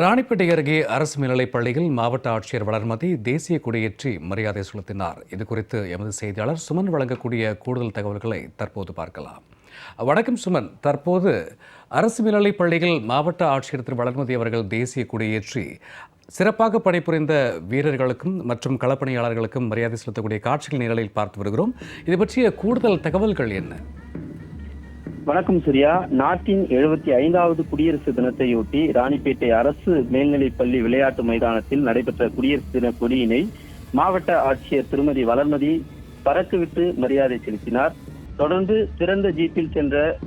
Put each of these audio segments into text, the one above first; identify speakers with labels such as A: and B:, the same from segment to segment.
A: ராணிப்பேட்டை அருகே அரசு மேல்நிலைப் பள்ளியில் மாவட்ட ஆட்சியர் வளர்மதி தேசிய கொடியேற்றி மரியாதை செலுத்தினார். இது குறித்து எமது செய்தியாளர் சுமன் வழங்கக்கூடிய கூடுதல் தகவல்களை தற்போது பார்க்கலாம். வணக்கம் சுமன். தற்போது அரசு மேல்நிலைப் பள்ளியில் மாவட்ட ஆட்சியர் திரு வளர்மதி அவர்கள் தேசிய கொடியேற்றி சிறப்பாக பணிபுரிந்த வீரர்களுக்கும் மற்றும் களப்பணியாளர்களுக்கும் மரியாதை செலுத்தக்கூடிய காட்சிகள் நிலையில் பார்த்து வருகிறோம். இது பற்றிய கூடுதல் தகவல்கள் என்ன?
B: வணக்கம் சூர்யா. நாட்டின் எழுபத்தி ஐந்தாவது குடியரசு தினத்தையொட்டி ராணிப்பேட்டை அரசு மேல்நிலைப்பள்ளி விளையாட்டு மைதானத்தில் நடைபெற்ற குடியரசு தின கொடியினை மாவட்ட ஆட்சியர் திருமதி வளர்மதி பறக்குவிட்டு மரியாதை செலுத்தினார். தொடர்ந்து சிறந்த ஜீப்பில் சென்ற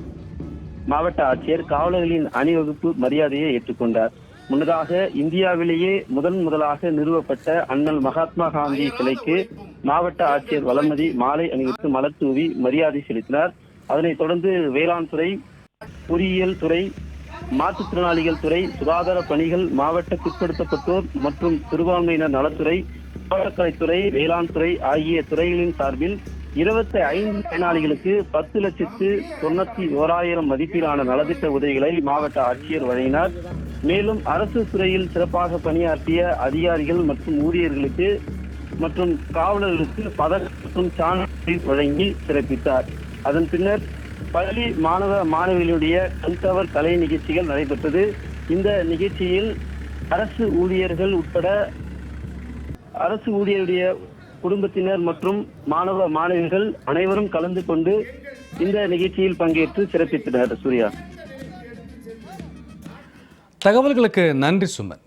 B: மாவட்ட ஆட்சியர் காவலர்களின் அணிவகுப்பு மரியாதையை ஏற்றுக்கொண்டார். முன்னதாக இந்தியாவிலேயே முதன் முதலாக நிறுவப்பட்ட அண்ணல் மகாத்மா காந்தி சிலைக்கு மாவட்ட ஆட்சியர் வளர்மதி மாலை அணிவித்து மலர் தூவி மரியாதை செலுத்தினார். அதனைத் தொடர்ந்து வேளாண் துறை பொறியியல் துறை மாற்றுத்திறனாளிகள் துறை சுகாதார பணிகள் மாவட்ட பிற்படுத்தப்பட்டோர் மற்றும் சிறுபான்மையினர் நலத்துறை தோட்டக்கலைத்துறை வேளாண் துறை ஆகிய துறைகளின் சார்பில் இருபத்தி ஐந்து பயனாளிகளுக்கு பத்து லட்சத்து தொண்ணூத்தி ஓராயிரம் மதிப்பிலான நலத்திட்ட உதவிகளை மாவட்ட ஆட்சியர் வழங்கினார். மேலும் அரசு துறையில் சிறப்பாக பணியாற்றிய அதிகாரிகள் மற்றும் ஊழியர்களுக்கு மற்றும் காவலர்களுக்கு பதக்கம் மற்றும் சான்றிதழ் வழங்கி சிறப்பித்தார். அதன் பின்னர் பள்ளி மாணவ மாணவிகளுடைய கண்கவர் கலை நிகழ்ச்சிகள் நடைபெற்றது. இந்த நிகழ்ச்சியில் அரசு ஊழியர்கள் உட்பட அரசு ஊழியருடைய குடும்பத்தினர் மற்றும் மாணவ மாணவிகள் அனைவரும் கலந்து கொண்டு இந்த நிகழ்ச்சியில் பங்கேற்று சிறப்பித்தனர். சூர்யா.
A: தகவல்களுக்கு நன்றி சுமன்.